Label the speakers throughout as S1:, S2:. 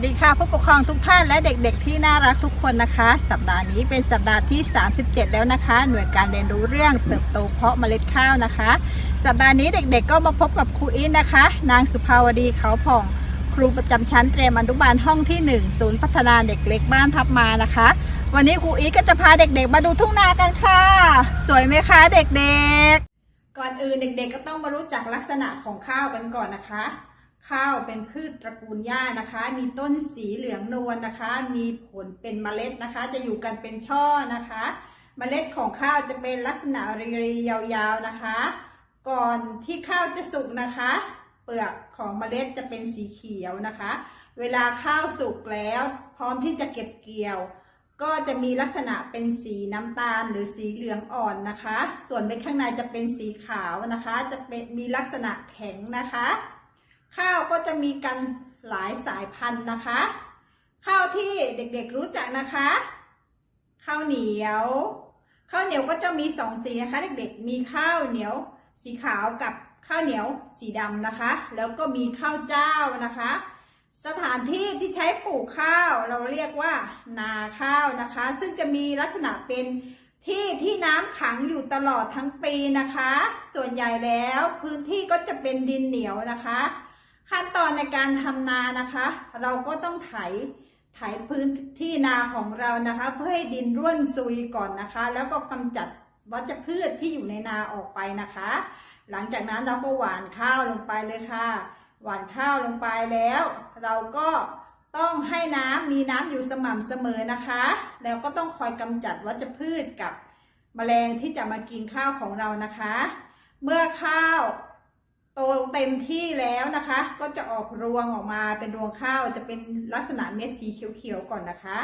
S1: วัสดีค่ะผู้ปกครองทุกท่านและเด็กๆ ที่น่ารักทุกคนนะคะ สัปดาห์นี้เป็นสัปดาห์ที่ 37 แล้วนะคะ หน่วยการเรียนรู้เรื่องเติบโตเพาะเมล็ดข้าวนะคะ สัปดาห์นี้เด็กๆ ก็มาพบกับครูอินนะคะ นางสุภาวดีเขาผ่อง ครูประจำชั้นเตรียมอนุบาลห้องที่ 1 ศูนย์พัฒนาเด็กเล็กบ้านทับมานะคะ วันนี้ครูอีก็จะพาเด็กๆ มาดูทุ่งนากันค่ะ สวยไหมคะเด็กๆ ก่อนอื่นเด็กๆ ก็ต้องมารู้จักลักษณะของข้าวกันก่อนนะคะ ข้าวเป็นพืชตระกูลหญ้านะคะ มีต้นสีเหลืองนวลนะคะ มีผลเป็นเมล็ดนะคะ จะอยู่กันเป็นช่อนะคะ เมล็ดของข้าวจะเป็นลักษณะรีๆยาวๆนะคะ ก่อนที่ข้าวจะสุกนะคะ เปลือกของเมล็ดจะเป็นสีเขียวนะคะ เวลาข้าวสุกแล้ว พร้อมที่จะเก็บเกี่ยว ก็จะมีลักษณะเป็นสีน้ำตาลหรือสีเหลืองอ่อนนะคะ ส่วนในข้างในจะเป็นสีขาวนะคะ จะเป็นมีลักษณะแข็งนะคะ ข้าวก็จะมีกันหลายสายพันธุ์นะคะ ข้าวที่เด็กๆรู้จักนะคะ ข้าวเหนียว ข้าวเหนียวก็จะมีสองสีนะคะเด็กๆ มีข้าวเหนียวสีขาวกับข้าวเหนียวสีดำนะคะ แล้วก็มีข้าวเจ้านะคะ สถานที่ที่ใช้ปลูกข้าวเราเรียกว่า นาข้าวนะคะ ซึ่งจะมีลักษณะเป็นที่ที่น้ำขังอยู่ตลอดทั้งปีนะคะ ส่วนใหญ่แล้วพื้นที่ก็จะเป็นดินเหนียวนะคะ อนในการทำนานะคะ เราก็ต้องไถไถพื้นที่นาของเรานะคะ เพื่อให้ดินร่วนซุยก่อนนะคะ แล้วก็กำจัดวัชพืชที่อยู่ในนาออกไปนะคะ หลังจากนั้นเราก็หว่านข้าวลงไปเลยค่ะ หว่านข้าวลงไปแล้ว เราก็ต้องให้น้ำมีน้ำอยู่สม่ำเสมอนะคะ แล้วก็ต้องคอยกำจัดวัชพืชกับแมลงที่จะมากินข้าวของเรานะคะ เมื่อข้าว โตเต็มที่แล้วนะคะ ก็จะออกรวงออกมาเป็นรวงข้าวจะเป็นลักษณะเม็ดสีเขียวๆก่อนนะคะ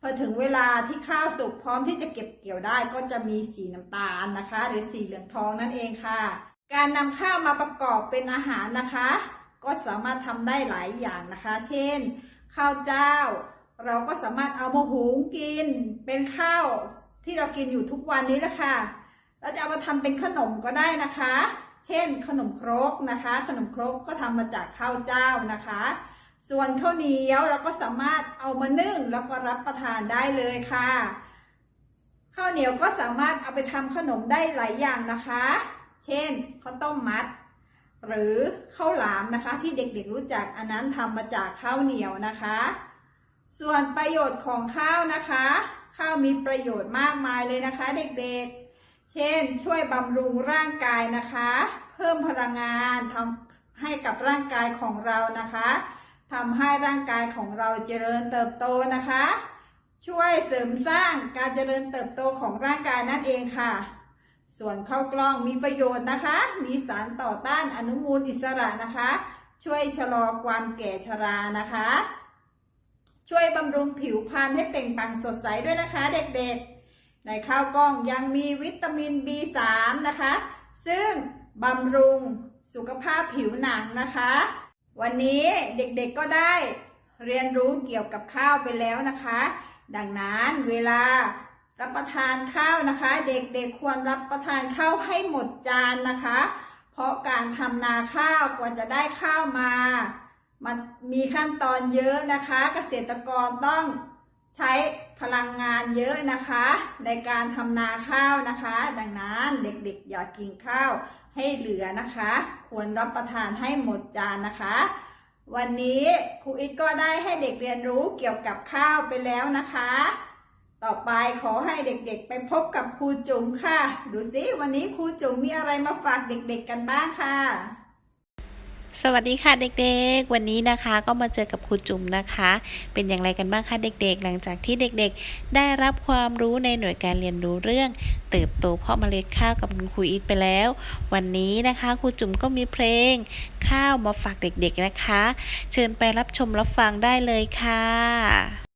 S1: พอถึงเวลาที่ข้าวสุกพร้อมที่จะเก็บเกี่ยวได้ก็จะมีสีน้ำตาลนะคะ หรือสีเหลืองทองนั่นเองค่ะ การนำข้าวมาประกอบเป็นอาหารนะคะ ก็สามารถทำได้หลายอย่างนะคะ เช่น ข้าวเจ้า เราก็สามารถเอามาหุงกิน เป็นข้าวที่เรากินอยู่ทุกวันนี้แหละค่ะเราจะเอามาทำเป็นขนมก็ได้นะคะ เช่น ขนมครกนะคะ ขนมครกก็ทำมาจากข้าวเจ้านะคะ ส่วนข้าวเหนียวเราก็สามารถเอามานึ่งแล้วก็รับประทานได้เลยค่ะ ข้าวเหนียวก็สามารถเอาไปทำขนมได้หลายอย่างนะคะ เช่นข้าวต้มมัด หรือข้าวหลามนะคะที่เด็กๆรู้จักอันนั้นทำมาจากข้าวเหนียวนะคะ ส่วนประโยชน์ของข้าวนะคะ ข้าวมีประโยชน์มากมายเลยนะคะ เด็กๆ เช่น ช่วยบำรุงร่างกายนะคะ เพิ่มพลังงานทำให้กับร่างกายของเรานะคะทำให้ร่างกายของเราเจริญเติบโตนะคะ ช่วยเสริมสร้างการเจริญเติบโตของร่างกายนั่นเองค่ะ ส่วนข้าวกล้องมีประโยชน์นะคะ มีสารต่อต้านอนุมูลอิสระนะคะ ช่วยชะลอความแก่ชรานะคะ ช่วยบำรุงผิวพรรณให้เปล่งปลั่งสดใสด้วยนะคะ เด็กๆ ในข้าวกล้องยังมีวิตามิน B3 นะคะ ซึ่งบำรุงสุขภาพผิวหนังนะคะ วันนี้เด็กๆก็ได้เรียนรู้เกี่ยวกับข้าวไปแล้วนะคะ ดังนั้นเวลารับประทานข้าวนะคะ เด็กๆควรรับประทานข้าวให้หมดจานนะคะ เพราะการทำนาข้าวกว่าจะได้ข้าวมา มันมีขั้นตอนเยอะนะคะ เกษตรกรต้อง ใช้พลังงานเยอะนะคะ ในการทำนาข้าวนะคะ ดังนั้นเด็กๆ อย่ากินข้าวให้เหลือนะคะ ควรรับประทานให้หมดจานนะคะ วันนี้ครูอิทก็ได้ให้เด็กเรียนรู้เกี่ยวกับข้าวไปแล้วนะคะ ต่อไปขอให้เด็กๆ ไปพบกับครูจุ๋มค่ะ ดูสิวันนี้ครูจุ๋มมีอะไรมาฝากเด็กๆกันบ้างค่ะ
S2: สวัสดีค่ะเด็กๆ วันนี้นะคะก็มาเจอกับครูจุ๋มนะคะ เป็นอย่างไรกันบ้างคะเด็กๆ หลังจากที่เด็กๆ ได้รับความรู้ในหน่วยการเรียนรู้เรื่อง เติบโตเพาะเมล็ดข้าวกับคุณครูอีทไปแล้ว วันนี้นะคะครูจุ๋มก็มีเพลงข้าวมาฝากเด็กๆนะคะ เชิญไปรับชมรับฟังได้เลยค่ะ